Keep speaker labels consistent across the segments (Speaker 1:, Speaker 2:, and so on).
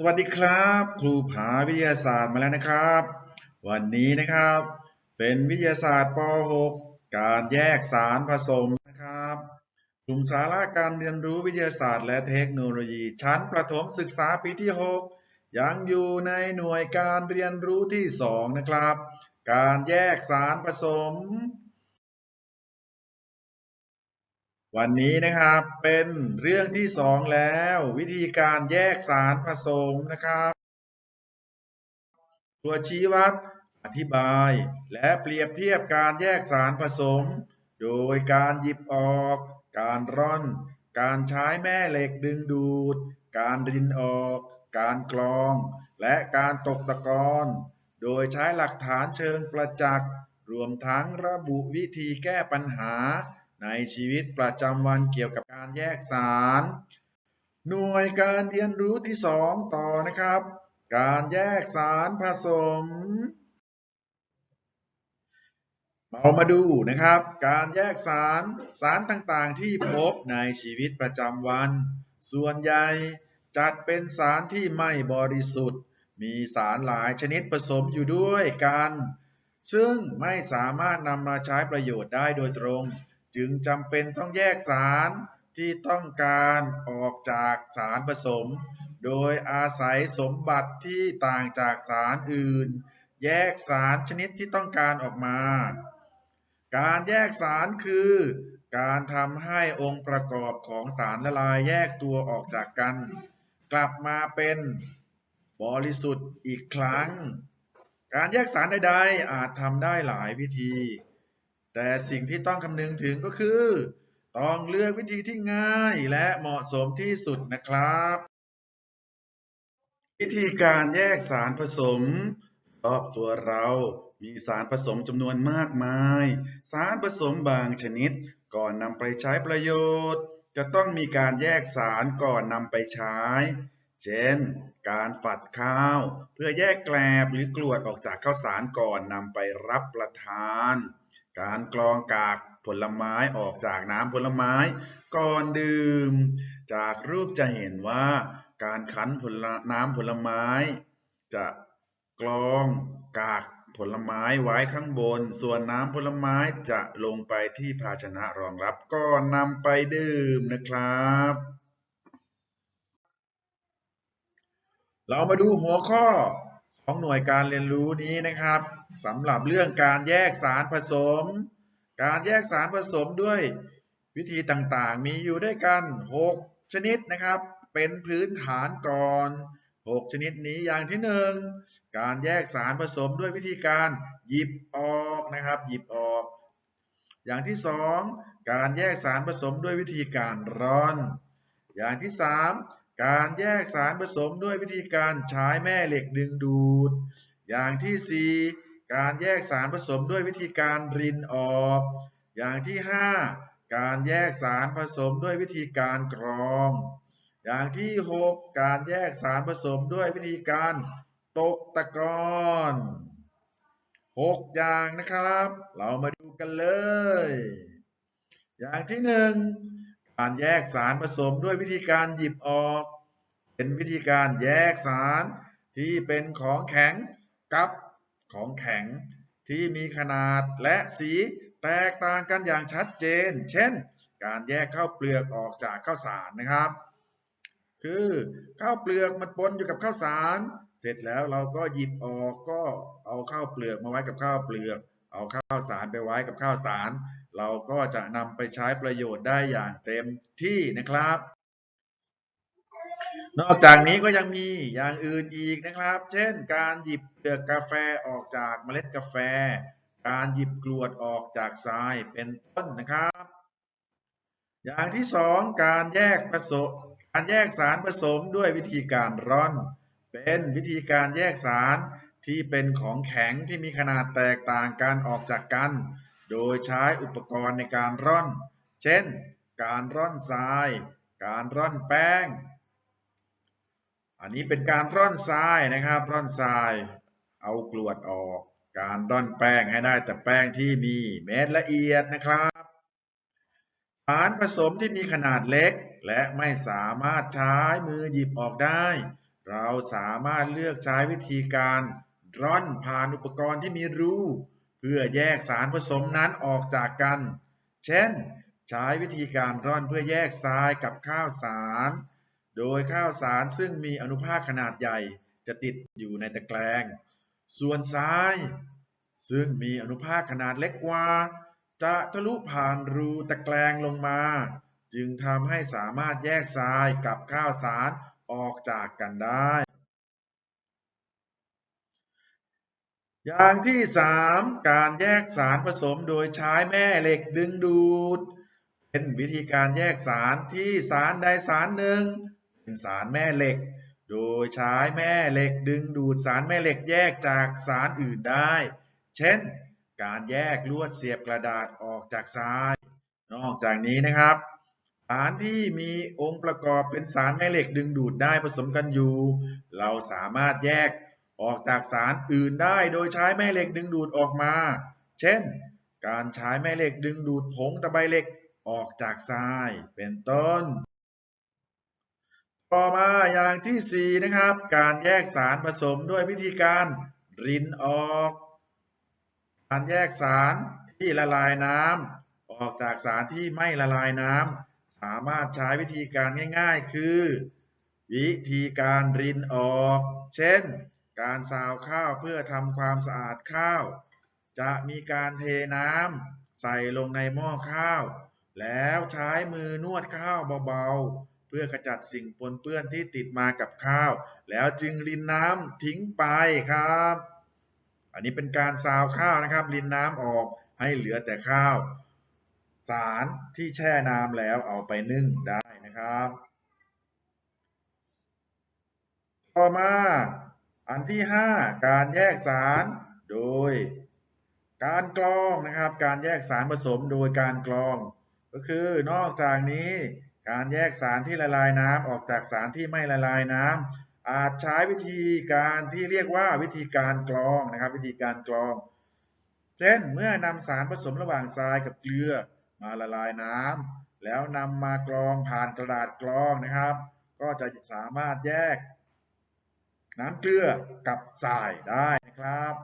Speaker 1: สวัสดีครับ ครูผาวิทยาศาสตร์มาแล้วนะครับ วันนี้นะครับ เป็นวิทยาศาสตร์ป .6 การแยกสารผสมนะครับกลุ่มสาระการเรียนรู้วิทยาศาสตร์ และเทคโนโลยี ชั้นประถมศึกษาปีที่ 6 ยังอยู่ในหน่วยการเรียนรู้ที่ 2 นะครับ การแยกสารผสม วันนี้นะครับเป็นเรื่องที่สองแล้ว วิธีการแยกสารผสมนะครับ ตัวชี้วัดอธิบาย และเปรียบเทียบการแยกสารผสม โดยการหยิบออก การร่อน การใช้แม่เหล็กดึงดูด การรินออก การกรอง และการตกตะกอนโดยใช้หลักฐานเชิงประจักษ์รวมทั้งระบุวิธีแก้ปัญหา ในชีวิตประจำวันเกี่ยวกับการแยกสาร หน่วยการเรียนรู้ที่สองต่อนะครับ การแยกสารผสม เรามาดูนะครับ การแยกสารสารต่างๆ ที่พบในชีวิตประจำวัน ส่วนใหญ่จัดเป็นสารที่ไม่บริสุทธิ์ มีสารหลายชนิดผสมอยู่ด้วยกัน ซึ่งไม่สามารถนำมาใช้ประโยชน์ได้โดยตรง จึงจำเป็นต้องแยกสารที่ต้องการออกจากสารผสม โดยอาศัยสมบัติที่ต่างจากสารอื่น แยกสารชนิดที่ต้องการออกมา การแยกสารคือ การทำให้องค์ประกอบของสารละลายแยกตัวออกจากกัน กลับมาเป็นบริสุทธิ์อีกครั้ง การแยกสารใดๆอาจทำได้หลายวิธี แต่สิ่งที่ต้องคำนึงถึงก็คือ ต้องเลือกวิธีที่ง่ายและเหมาะสมที่สุดนะครับ วิธีการแยกสารผสมรอบตัวเรามีสารผสมจำนวนมากมาย สารผสมบางชนิดก่อนนำไปใช้ประโยชน์ จะต้องมีการแยกสารก่อนนำไปใช้ เช่น การฝัดข้าว เพื่อแยกแกลบหรือกรวดออกจากข้าวสารก่อนนำไปรับประทาน การกรองกากผลไม้ออกจากน้ำผลไม้ก่อนดื่ม จากรูปจะเห็นว่า การคั้นผลน้ำผลไม้ จะกรองกากผลไม้ไว้ข้างบน ส่วนน้ำผลไม้จะลงไปที่ภาชนะรองรับก่อนนำไปดื่มนะครับ เรามาดูหัวข้อของหน่วยการเรียนรู้นี้นะครับ สำหรับเรื่องการแยกสารผสม การแยกสารผสมด้วยวิธีต่างๆ มีอยู่ด้วยกัน 6 ชนิดนะครับ เป็นพื้นฐานก่อน 6 ชนิดนี้อย่างที่ 1 การแยกสารผสมด้วยวิธีการหยิบออกนะครับ หยิบออก อย่างที่ 2 การแยกสารผสมด้วยวิธีการร่อน อย่างที่ 3 การแยกสารผสมด้วยวิธีการใช้แม่เหล็กดึงดูด อย่างที่ 4 การแยกสารผสมด้วยวิธีการรินออก อย่างที่ 5 การแยกสารผสมด้วยวิธีการกรอง อย่างที่ 6 การแยกสารผสมด้วยวิธีการตกตะกอน6อย่างนะครับ เรามาดูกันเลย อย่างที่ 1 การแยกสารผสมด้วยวิธีการหยิบออก เป็นวิธีการแยกสารที่เป็นของแข็งกับ ของแข็งที่มีขนาดและสีแตกต่างกันอย่างชัดเจน เช่น การแยกข้าวเปลือกออกจากข้าวสารนะครับ คือข้าวเปลือกมันปนอยู่กับข้าวสาร เสร็จแล้วเราก็หยิบออกก็เอาข้าวเปลือกมาไว้กับข้าวเปลือก เอาข้าวสารไปไว้กับข้าวสาร เราก็จะนำไปใช้ประโยชน์ได้อย่างเต็มที่นะครับ นอกจากนี้ก็ยังมีอย่างอื่นอีกนะครับ เช่น การหยิบเปลือกกาแฟออกจากเมล็ดกาแฟ การหยิบกรวดออกจากทรายเป็นต้นนะครับ อย่างที่สองการแยกผสมการแยกสารผสมด้วยวิธีการร่อน เป็นวิธีการแยกสารที่เป็นของแข็งที่มีขนาดแตกต่างกันออกจากกัน โดยใช้อุปกรณ์ในการร่อน เช่น การร่อนทราย การร่อนแป้ง อันนี้เป็นการร่อนทรายนะครับร่อนทราย เอากรวดออก การร่อนแป้งให้ได้แต่แป้งที่มีเม็ดละเอียดนะครับสารผสมที่มีขนาดเล็ก และไม่สามารถใช้มือหยิบออกได้ เราสามารถเลือกใช้วิธีการร่อนผ่านอุปกรณ์ที่มีรูเพื่อแยกสารผสมนั้นออกจากกัน เช่น ใช้วิธีการร่อนเพื่อแยกทรายกับข้าวสาร โดยข้าวสารซึ่งมีอนุภาคขนาดใหญ่จะติดอยู่ในตะแกรงส่วนทราย ซึ่งมีอนุภาคขนาดเล็กกว่า จะทะลุผ่านรูตะแกรงลงมา จึงทำให้สามารถแยกทรายกับข้าวสารออกจากกันได้ อย่างที่สามการแยกสารผสมโดยใช้แม่เหล็กดึงดูด เป็นวิธีการแยกสารที่สารใดสารหนึ่ง เป็นสารแม่เหล็ก โดยใช้แม่เหล็กดึงดูดสารแม่เหล็กแยกจากสารอื่นได้ เช่น การแยกลวดเสียบกระดาษออกจากทราย นอกจากนี้นะครับ สารที่มีองค์ประกอบเป็นสารแม่เหล็กดึงดูดได้ผสมกันอยู่ เราสามารถแยกออกจากสารอื่นได้โดยใช้แม่เหล็กดึงดูดออกมา เช่น การใช้แม่เหล็กดึงดูดผงตะไบเหล็กออกจากทราย เป็นต้น ต่อมาอย่างที่สี่นะครับ การแยกสารผสมด้วยวิธีการรินออก การแยกสารที่ละลายน้ำออกจากสารที่ไม่ละลายน้ำสามารถใช้วิธีการง่าย ๆ คือ วิธีการรินออก เช่น การซาวข้าวเพื่อทำความสะอาดข้าว จะมีการเทน้ำใส่ลงในหม้อข้าว แล้วใช้มือนวดข้าวเบาๆ เพื่อขจัดสิ่งปนเปื้อนที่ติดมากับข้าว แล้วจึงรินน้ำทิ้งไปครับ อันนี้เป็นการซาวข้าวนะครับ รินน้ำออกให้เหลือแต่ข้าว สารที่แช่น้ำแล้วเอาไปนึ่งได้นะครับ ต่อมาอันที่ 5 การแยกสารโดยการกรองนะครับ การแยกสารผสมโดยการกรอง ก็คือนอกจากนี้ การแยกสารที่ละลายน้ำออกจากสารที่ไม่ละลายน้ำอาจใช้วิธีการที่เรียกว่าวิธีการกรองนะครับ วิธีการกรอง เช่นเมื่อนำสารผสมระหว่างทรายกับเกลือมาละลายน้ำแล้วนำมากรองผ่านกระดาษกรองนะครับ ก็จะสามารถแยก น้ำเกลือกับทรายได้นะครับ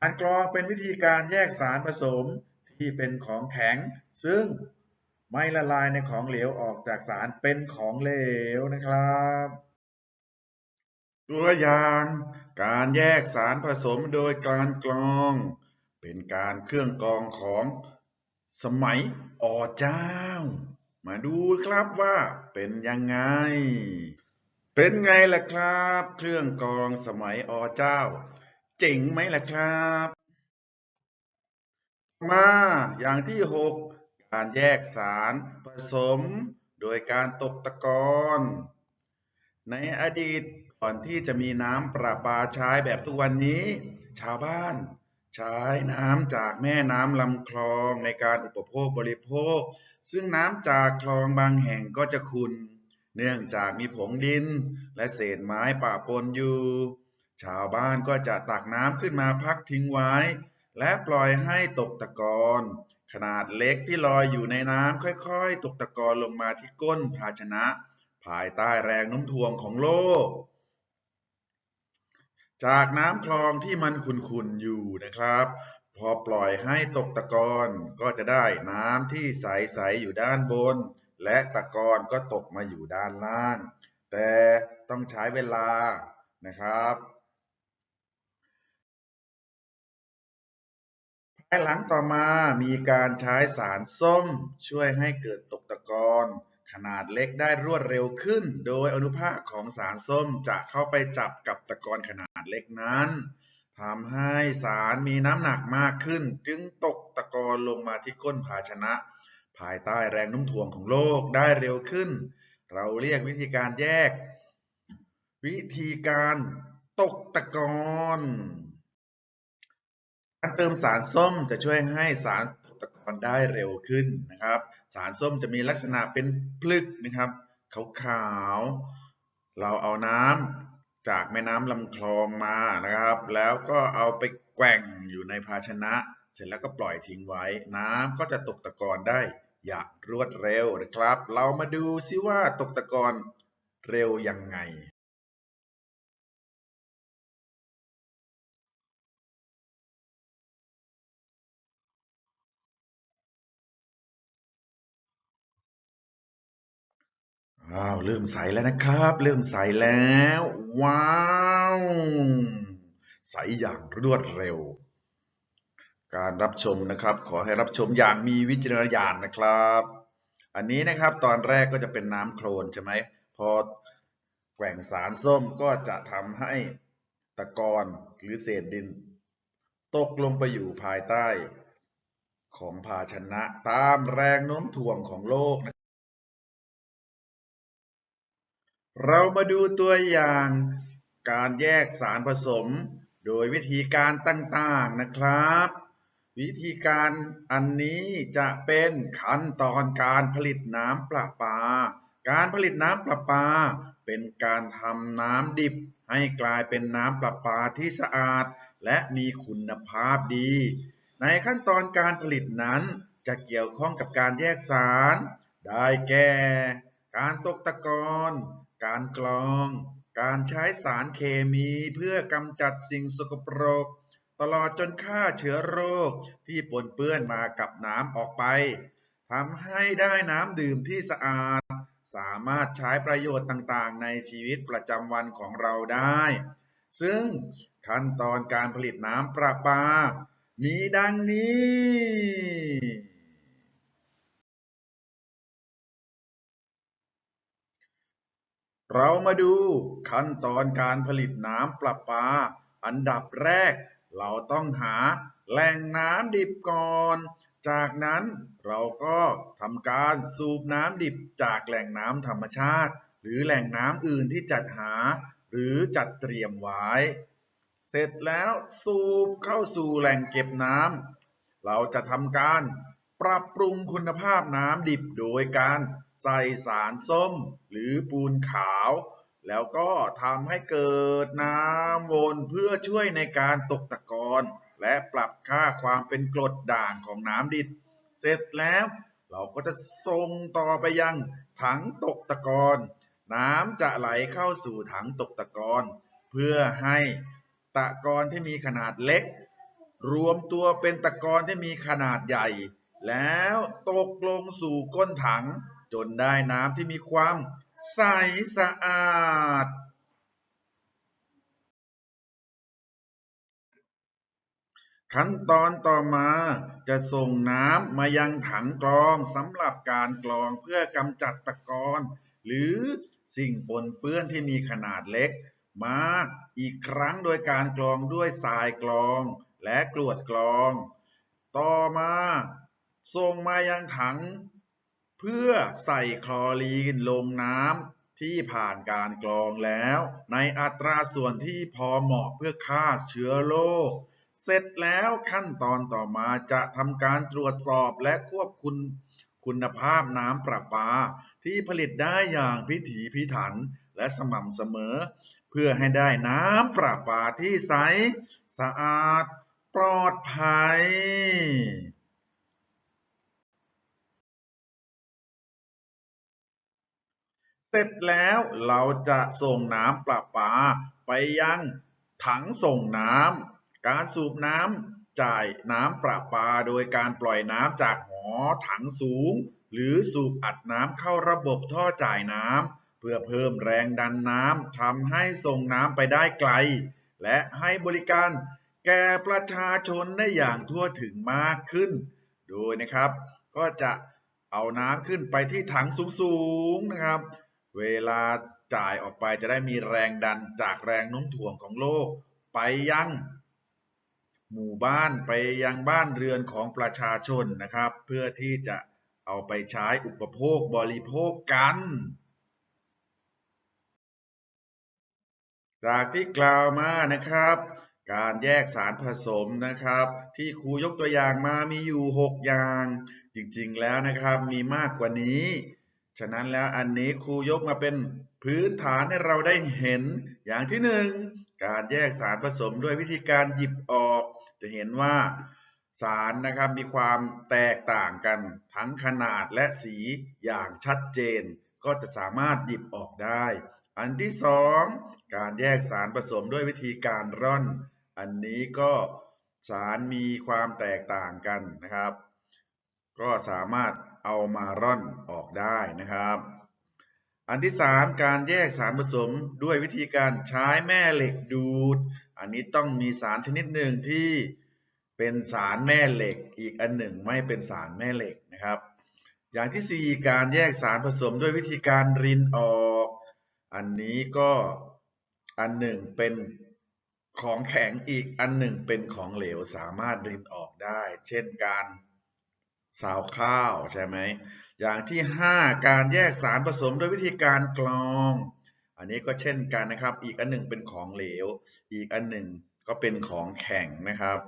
Speaker 1: การกรองเป็นวิธีการแยกสารผสมที่เป็นของแข็ง ซึ่ง ไม่ละลายในของเหลวออกจากสารเป็นของเหลวนะครับ ตัวอย่างการแยกสารผสมโดยการกรอง เป็นการเครื่องกรองของสมัยอเจ้า มาดูครับว่าเป็นยังไง เป็นไงล่ะครับ เครื่องกรองสมัยอเจ้า เจ๋งไหมล่ะครับ มาอย่างที่6ก การแยกสารผสม โดยการตกตะกอนในอดีตก่อนที่จะมีน้ำประปาใช้แบบทุกวันนี้ ชาวบ้านใช้น้ำจากแม่น้ำลำคลองในการอุปโภคบริโภค ซึ่งน้ำจากคลองบางแห่งก็จะขุ่นเนื่องจากมีผงดินและเศษไม้ปะปนอยู่ ชาวบ้านก็จะตักน้ำขึ้นมาพักทิ้งไว้ และปล่อยให้ตกตะกอน ขนาดเล็กที่ลอยอยู่ในน้ำค่อยๆ ตกตะกอนลงมาที่ก้นภาชนะ ภายใต้แรงโน้มถ่วงของโลก จากน้ำคลองที่มันขุ่นๆอยู่นะครับ พอปล่อยให้ตกตะกอนก็จะได้น้ำที่ใสๆอยู่ด้านบน และตะกอนก็ตกมาอยู่ด้านล่าง แต่ต้องใช้เวลานะครับ ภายหลังต่อมามีการใช้สารส้ม ช่วยให้เกิดตกตะกอนขนาดเล็กได้รวดเร็วขึ้น โดยอนุภาคของสารส้มจะเข้าไปจับกับตะกอนขนาดเล็กนั้นทำให้สารมีน้ำหนักมากขึ้น จึงตกตะกอนลงมาที่ก้นภาชนะ ภายใต้แรงโน้มถ่วงของโลกได้เร็วขึ้น เราเรียกวิธีการแยก วิธีการตกตะกอน การเติมสารส้มจะช่วยให้สารตกตะกอนได้เร็วขึ้นนะครับ สารส้มจะมีลักษณะเป็นพลึกนะครับขาวๆเราเอาน้ำจากแม่น้ำลำคลองมานะครับ แล้วก็เอาไปแกว่งอยู่ในภาชนะ เสร็จแล้วก็ปล่อยทิ้งไว้ น้ำก็จะตกตะกอนได้อย่างรวดเร็วนะครับ เรามาดูซิว่าตกตะกอนเร็วยังไง อ้าวเริ่มใสแล้วนะครับ เริ่มใสแล้ว ว้าวใสอย่างรวดเร็ว การรับชมนะครับ ขอให้รับชมอย่างมีวิจารณญาณนะครับ อันนี้นะครับตอนแรกก็จะเป็นน้ำโคลนใช่ไหมพอแกว่งสารส้มก็จะทำให้ตะกอนหรือเศษดิน ตกลงไปอยู่ภายใต้ ของภาชนะตามแรงโน้มถ่วงของโลกนะ เรามาดูตัวอย่างการแยกสารผสม โดยวิธีการต่างๆนะครับ วิธีการอันนี้จะเป็นขั้นตอนการผลิตน้ำประปา การผลิตน้ำประปา เป็นการทำน้ำดิบ ให้กลายเป็นน้ำประปาที่สะอาด และมีคุณภาพดี ในขั้นตอนการผลิตนั้นจะเกี่ยวข้องกับการแยกสาร ได้แก่ การตกตะกอน การกรอง การใช้สารเคมีเพื่อกำจัดสิ่งสกปรก ตลอดจนฆ่าเชื้อโรคที่ปนเปื้อนมากับน้ำออกไปทำให้ได้น้ำดื่มที่สะอาด สามารถใช้ประโยชน์ต่างๆ ในชีวิตประจำวันของเราได้ ซึ่งขั้นตอนการผลิตน้ำประปา มีดังนี้ เรามาดูขั้นตอนการผลิตน้ำประปา อันดับแรก เราต้องหาแหล่งน้ำดิบก่อน จากนั้นเราก็ทำการสูบน้ำดิบจากแหล่งน้ำธรรมชาติ หรือแหล่งน้ำอื่นที่จัดหา หรือจัดเตรียมไว้ เสร็จแล้วสูบเข้าสู่แหล่งเก็บน้ำเราจะทำการปรับปรุงคุณภาพน้ำดิบโดยการ ใส่สารส้มหรือปูนขาว แล้วก็ทำให้เกิดน้ำวนเพื่อช่วยในการตกตะกอนและปรับค่าความเป็นกรดด่างของน้ำดิบเสร็จแล้วเราก็จะส่งต่อไปยังถังตกตะกอนน้ำจะไหลเข้าสู่ถังตกตะกอนเพื่อให้ตะกอนที่มีขนาดเล็ก รวมตัวเป็นตะกอนที่มีขนาดใหญ่ แล้วตกลงสู่ก้นถัง จนได้น้ำที่มีความใสสะอาด ขั้นตอนต่อมาจะส่งน้ำมายังถังกรองสำหรับการกรองเพื่อกำจัดตะกอนหรือสิ่งปนเปื้อนที่มีขนาดเล็ก มาอีกครั้งโดยการกรองด้วยทรายกรองและกรวดกรอง ต่อมาส่งมายังถัง เพื่อใส่คลอรีนลงน้ำที่ผ่านการกรองแล้ว ในอัตราส่วนที่พอเหมาะเพื่อฆ่าเชื้อโรคเสร็จแล้วขั้นตอนต่อมาจะทำการตรวจสอบและควบคุมคุณภาพน้ำประปา ที่ผลิตได้อย่างพิถีพิถันและสม่ำเสมอ เพื่อให้ได้น้ำประปาที่ใส สะอาด ปลอดภัย เสร็จแล้วเราจะส่งน้ำประปาไปยังถังส่งน้ำการสูบน้ำจ่ายน้ำประปาโดยการปล่อยน้ำจากหอถังสูง หรือสูบอัดน้ำเข้าระบบท่อจ่ายน้ำเพื่อเพิ่มแรงดันน้ำทำให้ส่งน้ำไปได้ไกล และให้บริการแก่ประชาชนได้อย่างทั่วถึงมากขึ้น โดยนะครับ ก็จะเอาน้ำขึ้นไปที่ถังสูงๆนะครับ เวลาจ่ายออกไปจะได้มีแรงดันจากแรงโน้มถ่วงของโลก ไปยังหมู่บ้านไปยังบ้านเรือนของประชาชนนะครับ เพื่อที่จะเอาไปใช้อุปโภคบริโภคกัน จากที่กล่าวมานะครับ การแยกสารผสมนะครับ ที่ครูยกตัวอย่างมามีอยู่ 6 อย่าง จริงๆแล้วนะครับมีมากกว่านี้ ฉะนั้นแล้วอันนี้ครูยกมาเป็นพื้นฐานให้เราได้เห็นอย่างที่หนึ่งการแยกสารผสมด้วยวิธีการหยิบออก จะเห็นว่าสารนะครับมีความแตกต่างกันทั้งขนาดและสีอย่างชัดเจน ก็จะสามารถหยิบออกได้ อันที่สองการแยกสารผสมด้วยวิธีการร่อน อันนี้ก็สารมีความแตกต่างกันนะครับ ก็สามารถ เอามาร่อนออกได้นะครับ อันที่สามการแยกสารผสมด้วยวิธีการใช้แม่เหล็กดูด อันนี้ต้องมีสารชนิดหนึ่งที่เป็นสารแม่เหล็ก อีกอันหนึ่งไม่เป็นสารแม่เหล็กนะครับ อย่างที่สี่การแยกสารผสมด้วยวิธีการรินออก อันนี้ก็อันหนึ่งเป็นของแข็งอีกอันหนึ่งเป็นของเหลวสามารถรินออกได้ เช่นการ สาวข้าวใช่ไหมอย่างที่ 5 การแยกสารผสมด้วยวิธีการกรอง อันนี้ก็เช่นกันนะครับ อีกอันหนึ่งเป็นของเหลว อีกอันหนึ่งก็เป็นของแข็งนะครับ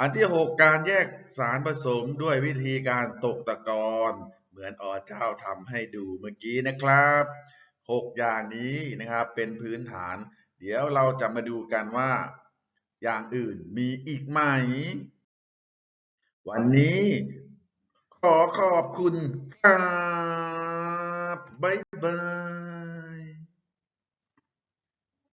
Speaker 1: อันที่ 6 การแยกสารผสมด้วยวิธีการตกตะกอนเหมือนอเจ้าทำให้ดูเมื่อกี้นะครับ 6 อย่างนี้นะครับเป็นพื้นฐาน เดี๋ยวเราจะมาดูกันว่า อย่างอื่นมีอีกไหม วันนี้ ขอขอบคุณครับบ๊ายบาย